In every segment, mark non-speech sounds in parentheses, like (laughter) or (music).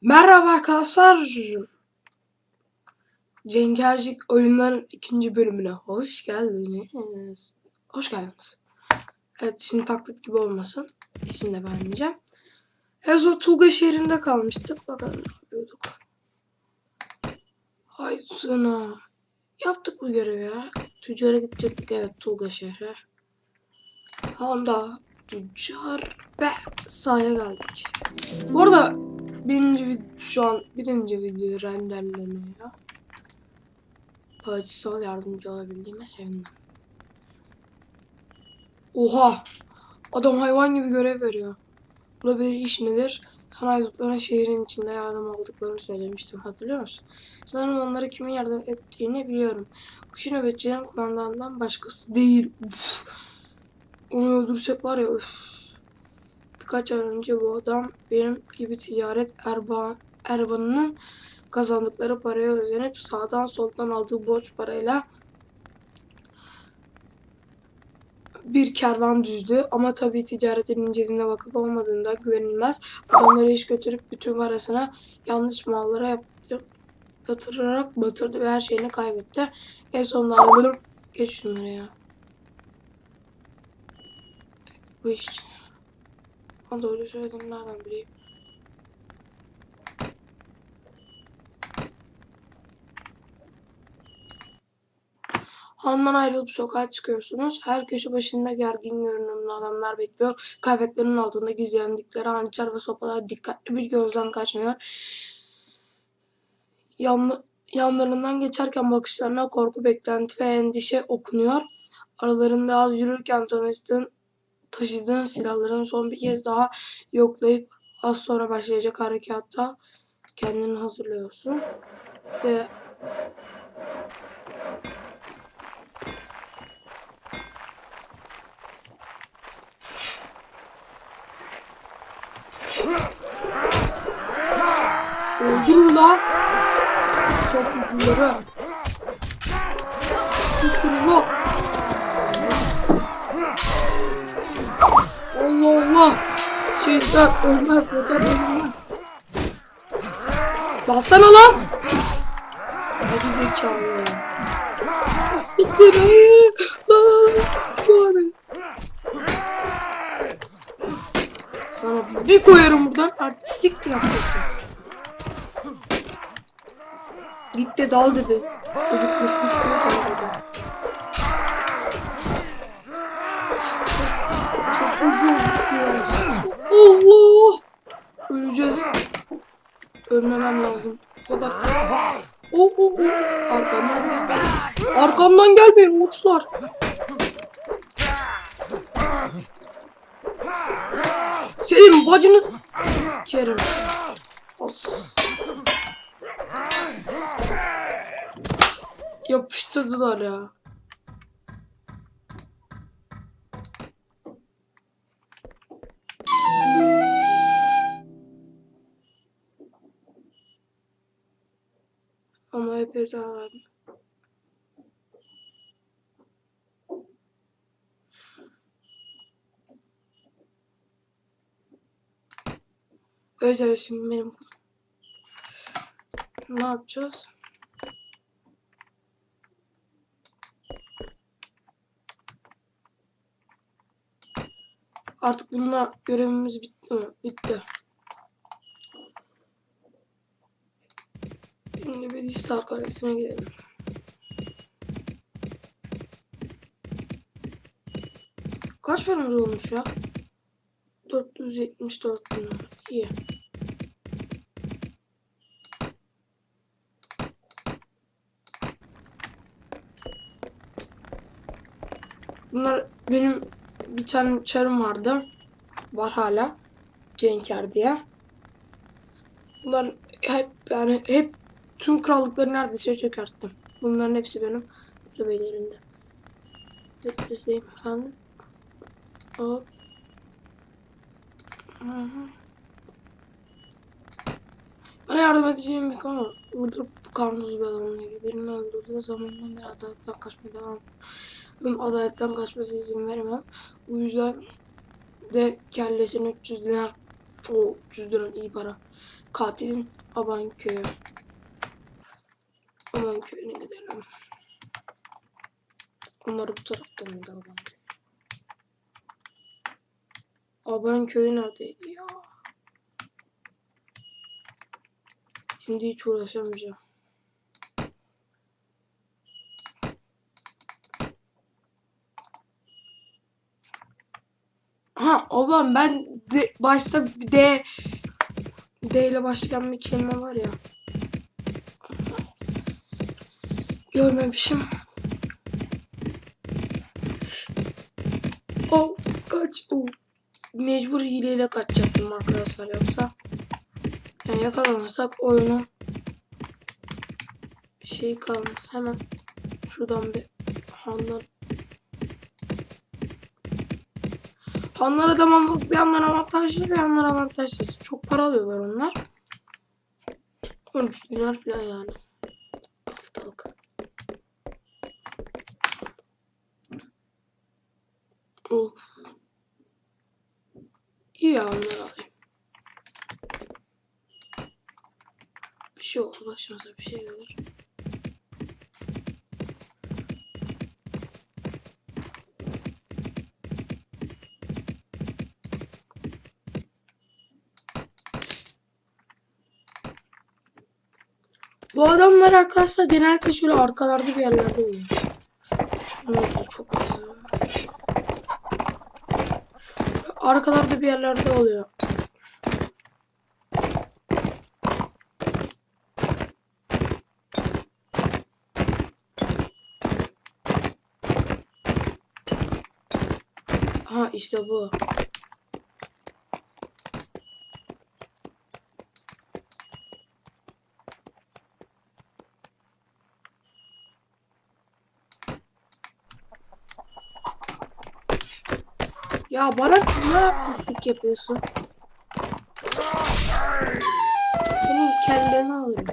Merhaba arkadaşlar. Cenkercik oyunların ikinci bölümüne hoş geldiniz. Hoş geldiniz. Evet şimdi taklit gibi olmasın. İsim de vermeyeceğim. En son Tulga şehrinde kalmıştık. Bakalım ne yapıyorduk. Hay sına. Yaptık bu görevi ya. Tüccara gidecektik evet Tulga şehre. Honda tüccar ve sahaya geldik. Bu arada birinci şu an birinci video renderleniyor. Açısal yardımcı olabildiğime sevindim. Oha! Adam hayvan gibi görev veriyor. Burada bir iş nedir? Sana aydutlara şehrin içinde yardım aldıklarını söylemiştim. Hatırlıyor musun? Sanırım onlara kimin yardım ettiğini biliyorum. Kişi nöbetçinin kumandanından başkası değil. Uf. Onu öldürsek var ya üf. Birkaç ay önce bu adam benim gibi ticaret erba, erbanının kazandıkları paraya özenip sağdan soldan aldığı borç parayla bir kervan düzdü. Ama tabii ticaretin inceliğine bakıp olmadığında güvenilmez. Adamları iş götürüp bütün parasını yanlış mallara yaptı, yatırarak batırdı ve her şeyini kaybetti. En sonunda ayrılıp geç şunları ya. Bu iş Ha doğru söyledim nereden bileyim. Handan ayrılıp sokağa çıkıyorsunuz. Her köşe başında gergin görünümlü adamlar bekliyor. Kıyafetlerinin altında gizlendikleri hançer ve sopalar dikkatli bir gözden kaçmıyor. Yanlı, yanlarından geçerken bakışlarına korku, beklenti ve endişe okunuyor. Aralarında az yürürken tanıştığın taşıdığın silahların son bir kez daha yoklayıp az sonra başlayacak harekatta kendini hazırlıyorsun. Ve Öldürün lan! Şu çapulcuları! Siktirin lan! Şehitler ölmez, vatan ölmez. Bassana lan! Hadi zekalı. Siktir! Sikiyorlar beni. Sana bir koyarım buradan artistik mi yapıyorsun? Git de dal dedi. Çocukluk istiyor sana dedi. Çok ucu ya. Allah! Öleceğiz. Ölmemem lazım. Bu kadar. Oh oh oh. Arkamdan gel. Arkamdan gelmeyin uçlar. Senin bacınız. Kerim. As. Yapıştırdılar ya. Verdim. Özel şimdi benim. Ne yapacağız? Artık bununla görevimiz bitti mi? Bitti. Şimdi bir Distar Kalesi'ne gidelim. Kaç paramız olmuş ya? 474 bin. İyi. Bunlar benim bir tane çarım vardı. Var hala. Cenker diye. Bunlar hep yani hep tüm krallıkları neredeyse çökerttim. Bunların hepsi benim kulübelerinde. Bekleseyim efendim. Hop. Bana yardım edeceğim bir konu. Burada kanunsuz bir adam gibi. Birini öldürdüğü zamandan beri adaletten kaçmaya devam ediyorum. Adaletten kaçması izin veremem. Bu yüzden de kellesini 300 dinar o 300 dinar iyi para. katilin Aban köyü. Aban köyüne gidelim. Onlar bu taraftan da köyü. Aban köyü neredeydi ya? Şimdi hiç uğraşamayacağım. Ha oğlum ben de, başta D D ile başlayan bir kelime var ya. Görmemişim. Oh kaç. Oh. Mecbur hileyle kaçacaktım arkadaşlar yoksa. Yani yakalanırsak oyunun bir şey kalmaz. Hemen şuradan bir hanlar Hanlar adam bir yandan avantajlı bir yandan avantajsız. Çok para alıyorlar onlar. 13 dinar falan yani. Haftalık. Of. İyi ya onları alayım. Bir şey olur başımıza bir şey gelir. Bu adamlar arkadaşlar genellikle şöyle arkalarda bir yerlerde oluyor. Neyse çok güzel. Arkalarda bir yerlerde oluyor. Ha işte bu. Ya bana ne artistlik yapıyorsun? Senin kelleni alırım.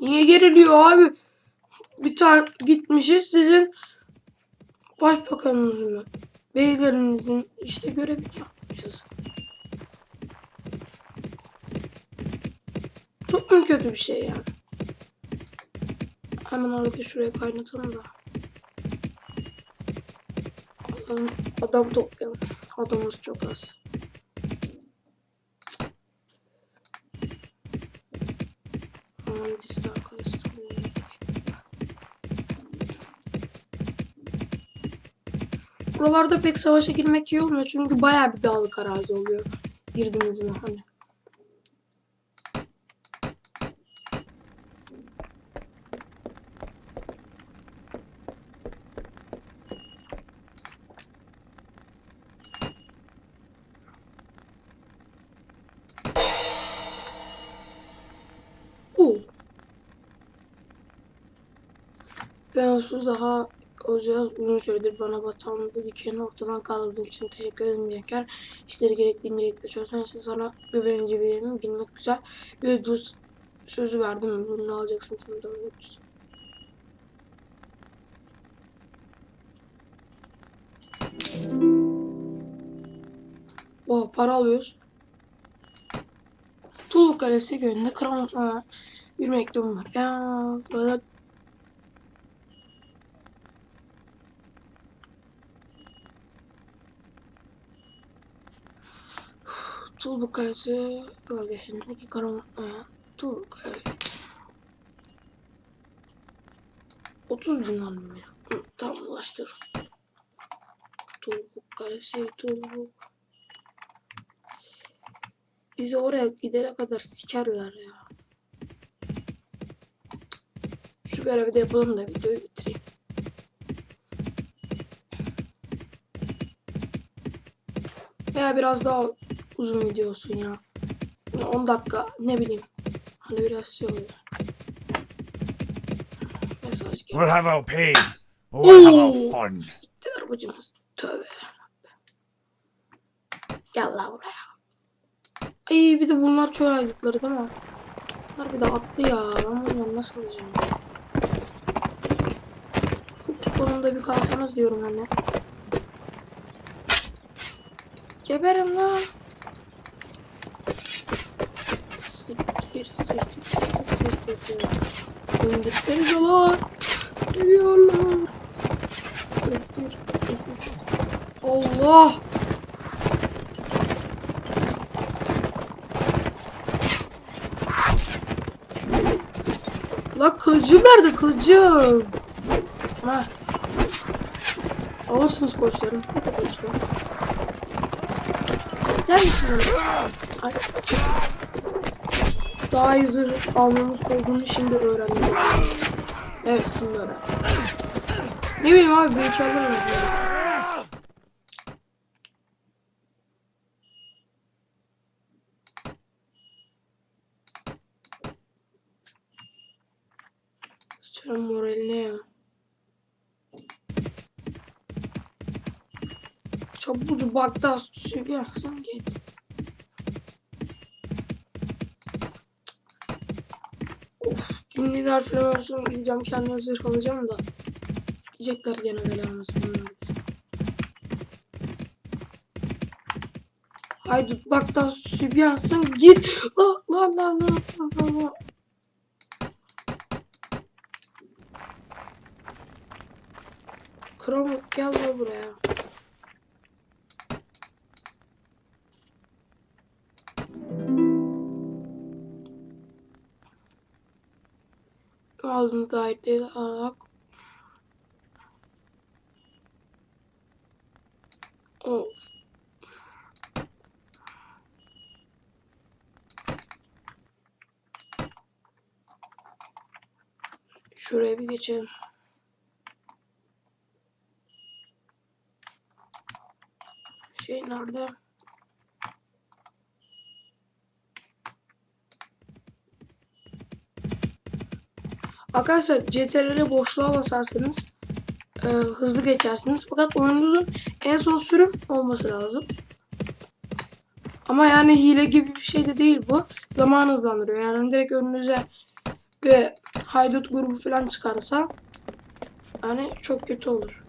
Niye geriliyor abi? Bir tane gitmişiz sizin başbakanınızın, beylerinizin işte görevini yapmışız. Çok mu kötü bir şey yani? Hemen arada şuraya kaynatalım da. Adam, adam toplayalım. Adamımız çok az. Aman liste arkadaşlar. Buralarda pek savaşa girmek iyi olmuyor çünkü bayağı bir dağlık arazi oluyor. Girdiniz mi hani? Ben onsuz daha olacağız. Uzun süredir bana batan bu dikeni ortadan kaldırdığın için teşekkür ederim Cenker. İşleri gerektiği incelikle çözmen için sana güvenici birimi bilmek güzel. Bir dost sözü verdim. Bunu alacaksın. Tamam, yapacağız. Oh, para alıyoruz. Tulu Kalesi köyünde kral bir mektubum var. Ya, Tulbuk Kalesi bölgesindeki Karamanlı'ya Tulbuk Kalesi 30 dinar mı ya? Tamam ulaştır. Tulbuk Kalesi Tulbuk Bizi oraya gidene kadar sikerler ya. Şu görevi de yapalım da videoyu bitireyim. Veya biraz daha uzun video olsun ya. Yani 10 dakika ne bileyim. Hani biraz şey oluyor. Mesaj geldi. We'll have our pay. We'll have our Ooh. fun. Gittiler bacımız. Tövbe. Gel la buraya. Ay bir de bunlar çöl aygıtları değil mi? Bunlar bir de atlı ya. Ben bunları nasıl alacağım? Konumda bir kalsanız diyorum anne. Geberin lan. Geliyorlar. Üç. Allah. La kılıcım nerede kılıcım? Ha. Alırsınız koçlarım. Hadi koçlarım. Gider misin? Ay. Daha iyi zırh almamız olduğunu şimdi öğrendim. Evet şimdi öğrendim. Ne bileyim abi belki alırım. Sıçarım moraline ya. Çabucu bakta sübyansın git. Ünlüler falan olsun gideceğim kendime zırh alacağım da. Sikecekler gene belamızı bunlar. Haydi bakta sübyansın git. La la la la la la la. Krom gel la buraya. Aldığınız ayetleri alarak Of. Şuraya bir geçelim. Şey nerede? Arkadaşlar CTRL'e boşluğa basarsanız e, hızlı geçersiniz. Fakat oyununuzun en son sürüm olması lazım. Ama yani hile gibi bir şey de değil bu. Zaman hızlandırıyor. Yani direkt önünüze bir haydut grubu falan çıkarsa yani çok kötü olur.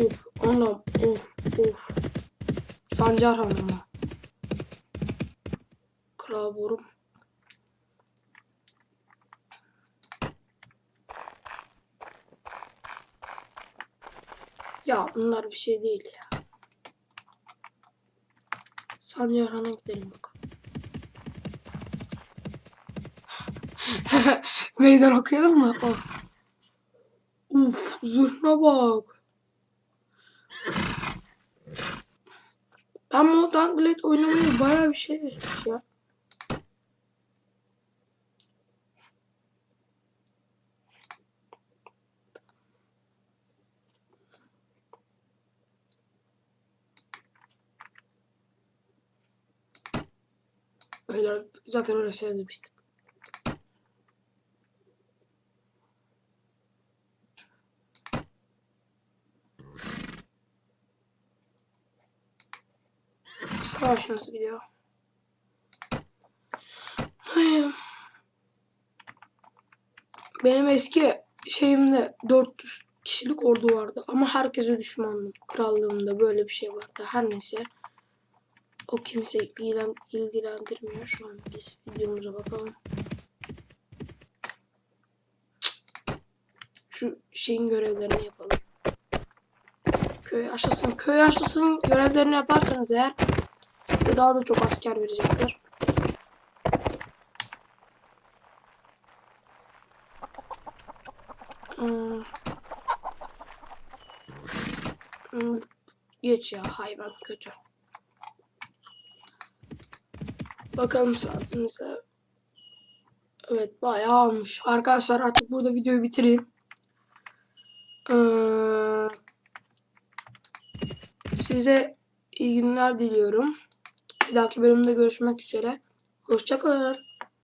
Of anam of of. Sancar hanımı. Kral borum. Ya bunlar bir şey değil ya. Sancar Han'a gidelim bakalım. (laughs) Meydan okuyalım mı? Of. Uf, zırhına bak. Ben Modern Blade oynamayı bayağı bir şey geçmiş ya. Öyle zaten öyle söylemiştim. Savaş nasıl gidiyor? Benim eski şeyimde 400 kişilik ordu vardı ama herkese düşmandım. Krallığımda böyle bir şey vardı. Her neyse. O kimse ilgilen, ilgilendirmiyor. Şu an biz videomuza bakalım. Şu şeyin görevlerini yapalım. Köy aşısın. Köy aşısının görevlerini yaparsanız eğer size daha da çok asker verecekler. Hmm. Hmm, Geç ya hayvan kötü. Bakalım saatimize. Evet bayağı almış. Arkadaşlar artık burada videoyu bitireyim. Ee, size iyi günler diliyorum. Bir dahaki bölümde görüşmek üzere. Hoşçakalın.